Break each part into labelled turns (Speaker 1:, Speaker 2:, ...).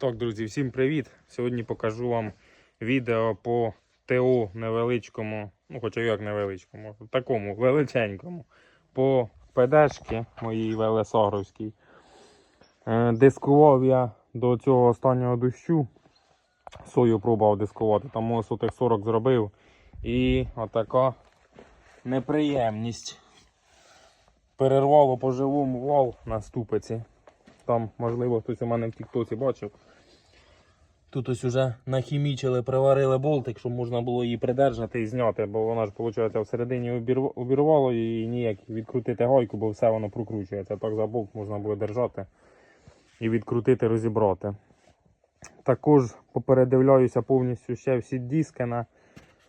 Speaker 1: Так, друзі, всім привіт! Сьогодні покажу вам відео по ТО невеличкому, ну хоча як невеличкому, такому величенькому, по ПДшки моїй Велесогровській. Е, Дискував я до цього останнього дощу. Сою пробував дискувати, там ось 40 зробив. І отака неприємність. Перервало по живому вал на ступиці. Там, можливо, хтось у мене в Тіктоці бачив. Тут ось уже нахімічили, приварили болтик, щоб можна було її придержати і зняти, бо вона ж, виходить, всередині обірвало і ніяк відкрутити гайку, бо все воно прокручується. Так за болт можна буде держати і відкрутити, розібрати. Також попередивляюся повністю ще всі диски на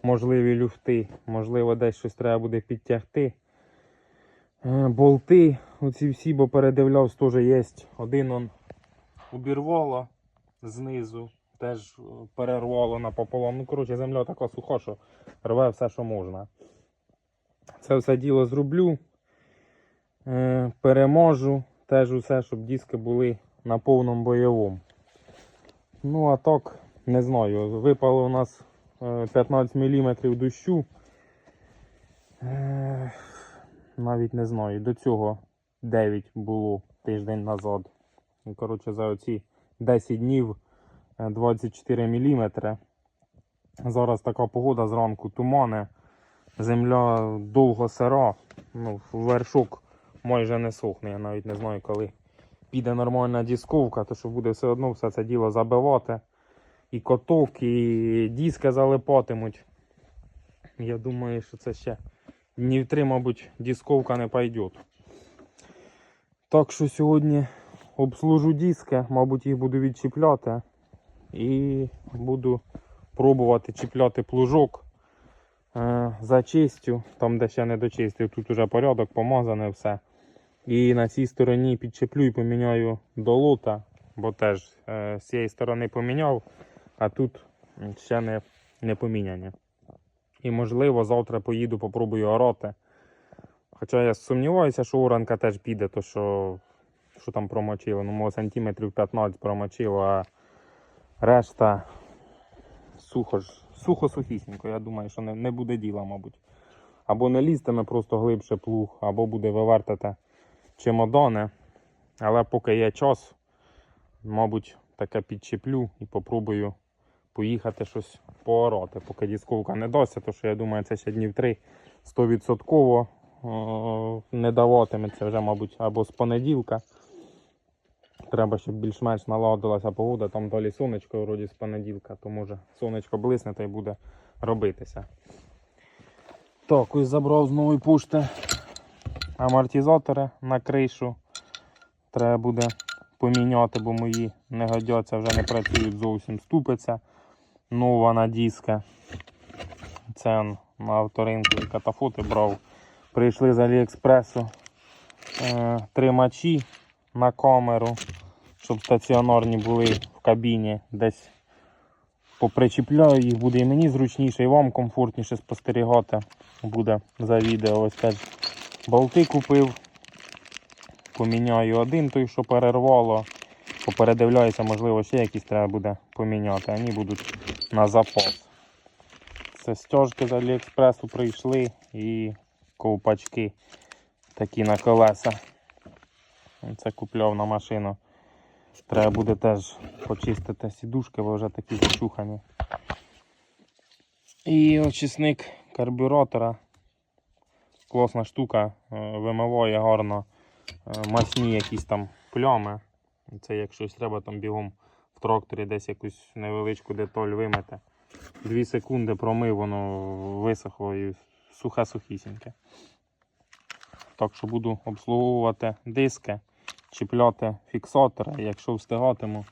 Speaker 1: можливі люфти. Можливо, десь щось треба буде підтягти. Е, Болти, оці всі, бо передивлявся, теж є. Один он обірвало знизу, теж е, перервало напополам. Ну, коротше, земля така суха, що рве все, що можна. Це все діло зроблю. Е, переможу. Теж усе, щоб диски були на повному бойовому. Ну, а так, не знаю. Випало у нас е, 15 мм дощу. Е, навіть не знаю. До цього 9 було тиждень назад. Коротше, за оці 10 днів е, 24 мм. Зараз така погода зранку тумане. Земля довго сира. Ну, вершок майже не сохне. Я навіть не знаю, коли піде нормальна дісковка, то що буде все одно все це діло забивати. І коток, і диски залипатимуть. Я думаю, що це ще днів три, мабуть, дисковка не пойде. Так що сьогодні обслужу диски, мабуть, їх буду відчіпляти. І буду пробувати чіпляти плужок. Е, зачистю, там де ще не дочистив, тут уже порядок, помазане все. І на цій стороні підчеплю і поміняю до лота, бо теж е, з цієї сторони поміняв, а тут ще не, не поміняні. І можливо завтра поїду, попробую орати. Хоча я сумніваюся, що оранка теж піде, то що, що там промочило. Ну, може сантиметрів 15 промочило, а решта сухо ж, сухо-сухісінько. Я думаю, що не, не буде діла, мабуть. Або не лізтиме просто глибше плуг, або буде вивертати чемодани. Але поки є час, мабуть, таке підчеплю і попробую поїхати щось поорати. Поки дісковка не дасться, то що я думаю, це ще днів три 100% о, не даватиметься вже, мабуть, або з понеділка. Треба, щоб більш-менш наладилася погода, там далі сонечко вроді з понеділка, то може сонечко блисне та й буде робитися. Так, ось забрав з нової пошти амортизатори на кришу. Треба буде поміняти, бо мої не годяться, вже не працюють зовсім ступиця. Нова на диска. Це на авторинку катафоти брав. Прийшли з Аліекспресу е, тримачі на камеру, щоб стаціонарні були в кабіні. Десь попричіпляю їх, буде і мені зручніше, і вам комфортніше спостерігати буде за відео. Ось теж болти купив. Поміняю один той, що перервало. Попередивляюся, можливо, ще якісь треба буде поміняти. Вони будуть на запас. Це стяжки з Аліекспресу прийшли і ковпачки такі на колеса. Це купляв на машину. Треба буде теж почистити сідушки, бо вже такі зачухані. І очисник карбюратора. Класна штука, е, вимиває гарно е, масні якісь там плями. Це як щось треба там бігом в тракторі десь якусь невеличку деталь вимити. Дві секунди промив, воно висохло і сухе сухісіньке. Так що буду обслуговувати диски, чіпляти фіксатори, якщо встигатиму.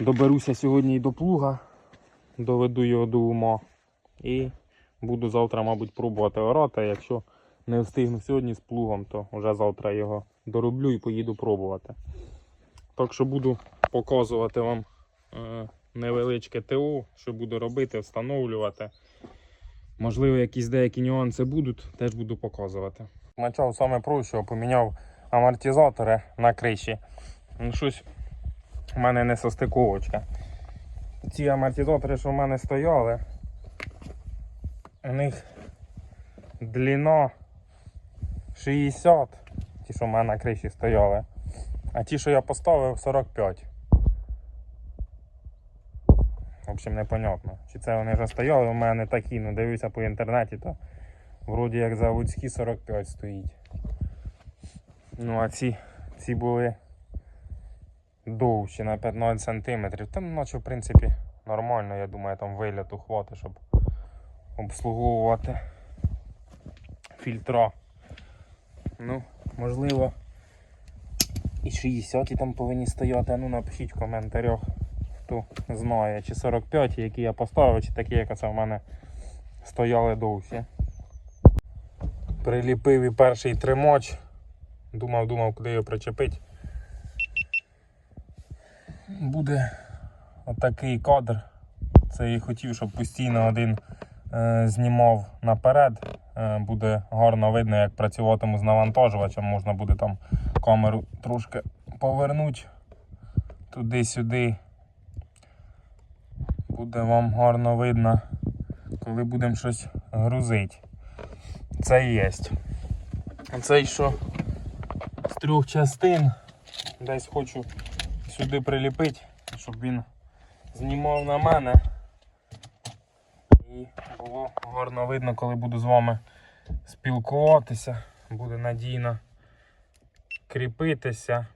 Speaker 1: Доберуся сьогодні і до плуга, доведу його до ума. І буду завтра, мабуть, пробувати орати. Якщо не встигну сьогодні з плугом, то вже завтра його дороблю і поїду пробувати. Так що буду показувати вам е, невеличке ТО, що буду робити, встановлювати. Можливо, якісь деякі нюанси будуть, теж буду показувати. Почав саме прощого, поміняв амортизатори на криші. Ну, щось У мене не состиковочка. Ці амортизатори, що в мене стояли, у них длина 60, ті, що в мене на криші стояли. А ті, що я поставив, 45. В общем, непонятно. Чи це вони вже стояли, у мене такі, ну дивлюся по інтернеті, то вроді як заводські 45 стоїть. Ну а ці, ці були довші на 15 см. Там наче в принципі нормально, я думаю, там виліту хватить, щоб обслуговувати фільтра. Ну, можливо, і 60 там повинні стояти. Ну напишіть в коментарях, хто знає, чи 45, які я поставив, чи такі, як це в мене стояли довші. Приліпив і перший тримач. Думав, думав, куди його причепити. Буде отакий кадр. Це і хотів, щоб постійно один е, знімав наперед. Е, буде гарно видно, як працюватиму з навантажувачем. Можна буде там камеру трошки повернути туди-сюди. Буде вам гарно видно, коли будемо щось грузити. Це і є. Цей що з трьох частин. Десь хочу сюди приліпити, щоб він знімав на мене. І було гарно видно, коли буду з вами спілкуватися. Буде надійно кріпитися.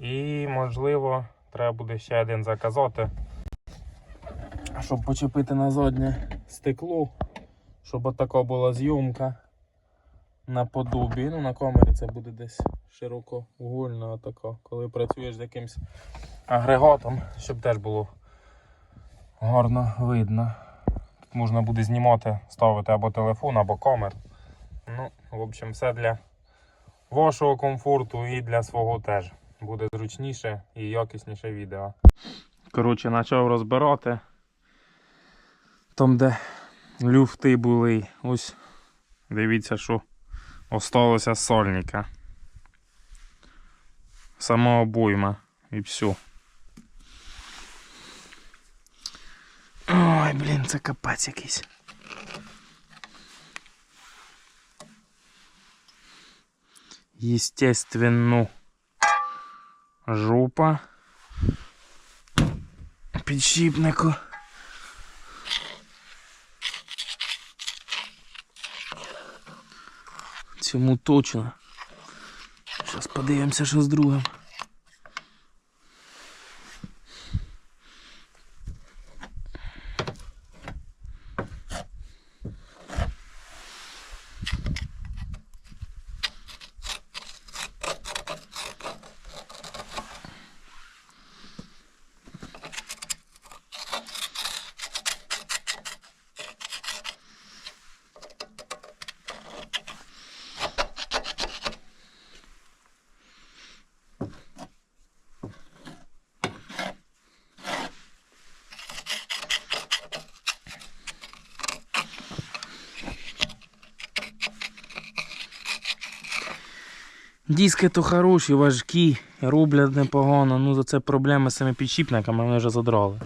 Speaker 1: І можливо треба буде ще один заказати. Щоб почепити на заднє стекло, щоб отака була зйомка наподобі. Ну, на камері це буде десь широкоугольна атака, коли працюєш з якимсь агрегатом, щоб теж було гарно видно. Тут можна буде знімати, ставити або телефон, або камер. Ну, в общем, все для вашого комфорту і для свого теж. Буде зручніше і якісніше відео. Коротше, почав розбирати. Там, де люфти були, ось дивіться, що осталося з сольника. Сама обойма і все. Ой, блін, це капець якийсь. Естественно. Жопа. Підшипнику. Цьому точно. Зараз подивимося, що з другим. Диски то хороші, важкі, роблять непогано. Ну за це проблеми з цими підшипниками вони вже задрали.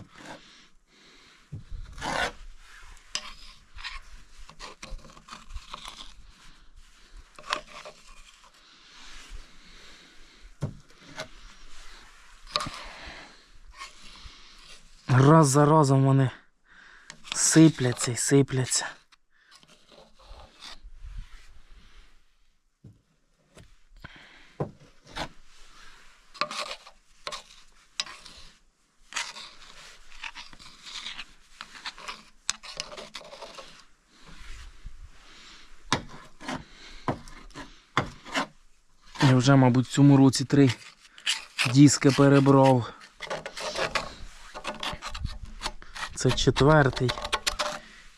Speaker 1: Раз за разом вони сипляться і сипляться. Я вже, мабуть, в цьому році три диски перебрав. Це четвертий.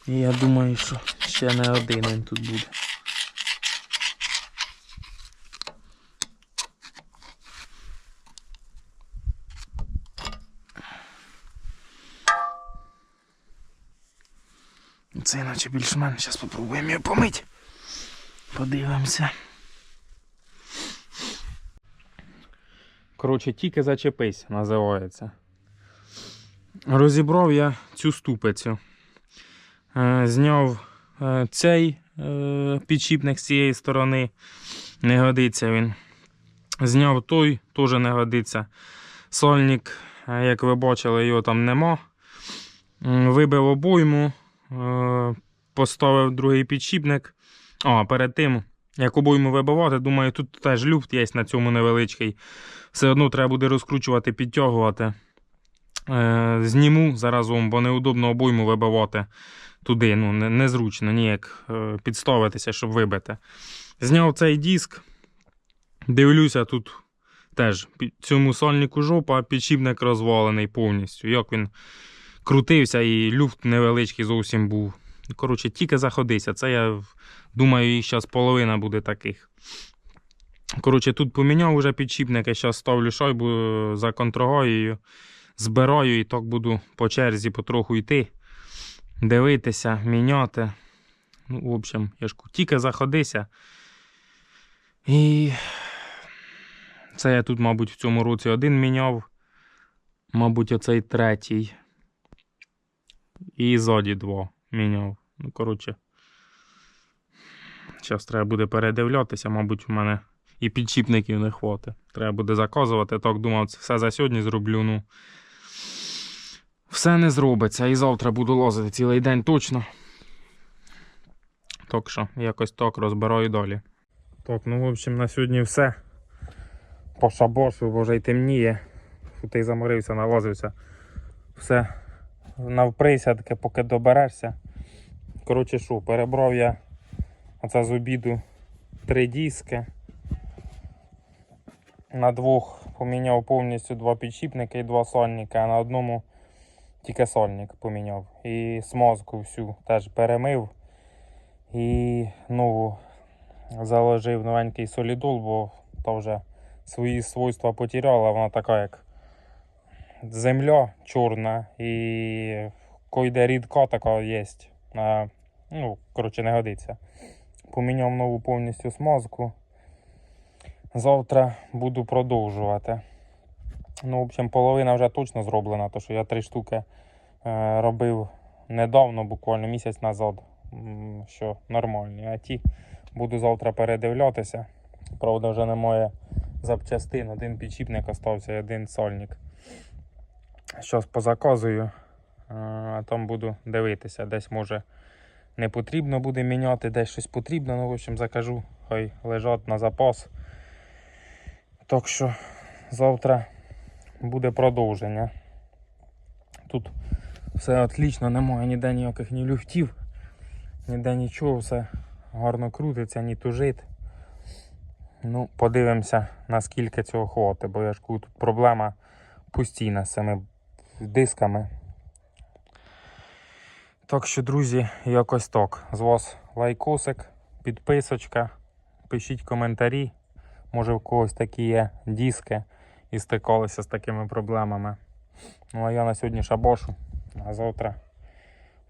Speaker 1: І я думаю, що ще не один він тут буде. Це іначе більш-менш. Зараз спробуємо його помити. Подивимося. Коротше, тільки зачепись, називається. Розібрав я цю ступицю. Е, Зняв е, цей е, підшипник з цієї сторони. Не годиться він. Зняв той, теж не годиться. Сольник, як ви бачили, його там нема. Вибив обойму, поставив другий підшипник. А, перед тим, як обойму вибивати, думаю, тут теж люфт є на цьому невеличкий. Все одно треба буде розкручувати, підтягувати. Е, зніму заразом, бо неудобно обойму вибивати туди. Ну, незручно ніяк е, підставитися, щоб вибити. Зняв цей диск. Дивлюся, тут теж цьому сольнику жопа, підшипник розвалений повністю. Як він крутився і люфт невеличкий зовсім був. Коротше, тільки заходися. Це я думаю, їх зараз половина буде таких. Коротше, тут поміняв уже підшипники, зараз ставлю шайбу е, за контрагоєю, збираю і так буду по черзі потроху йти, дивитися, міняти. Ну, в общем, я ж тільки заходися. І це я тут, мабуть, в цьому році один міняв. Мабуть, оцей третій. І ззаді два міняв. Ну, коротше. Зараз треба буде передивлятися, мабуть, у мене і підчіпників не хватить. Треба буде заказувати. Так думав, це все за сьогодні зроблю. Ну. Все не зробиться. І завтра буду лазити цілий день точно. Так що, якось так розбираю далі. Так, ну в общем, на сьогодні все. По шабошу, бо вже й темніє. Фу, заморився, налазився. Все навприся, таке, поки доберешся. Коротше, що, перебрав я оце з обіду три диски. На двох поміняв повністю два підшипники і два сольника, а на одному тільки сольник поміняв. І смазку всю теж перемив. І нову заложив новенький солідол, бо то вже свої свойства потеряла. Вона така як земля чорна і койде рідка така є. Ну, коротше, не годиться. Поміняв нову повністю смазку. Завтра буду продовжувати. Ну, в общем, половина вже точно зроблена, тому що я три штуки е, робив недавно, буквально місяць назад, що нормальні. А ті буду завтра передивлятися. Правда, вже немає запчастин. Один підшипник остався один сольник. Щось позаказую, е, а там буду дивитися. Десь може не потрібно буде міняти, десь щось потрібно. Ну, в общем, закажу, хай лежать на запас. Так що завтра буде продовження. Тут все отлично, немає ніде ніяких ні люфтів, ніде нічого, все гарно крутиться, ні тужить. Ну, подивимося, наскільки цього хватить, бо я ж кажу, тут проблема постійна з цими дисками. Так що, друзі, якось так. З вас лайкосик, підписочка, пишіть коментарі. Може в когось такі є диски і стикалися з такими проблемами. Ну а я на сьогодні шабошу, а завтра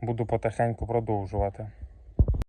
Speaker 1: буду потихеньку продовжувати.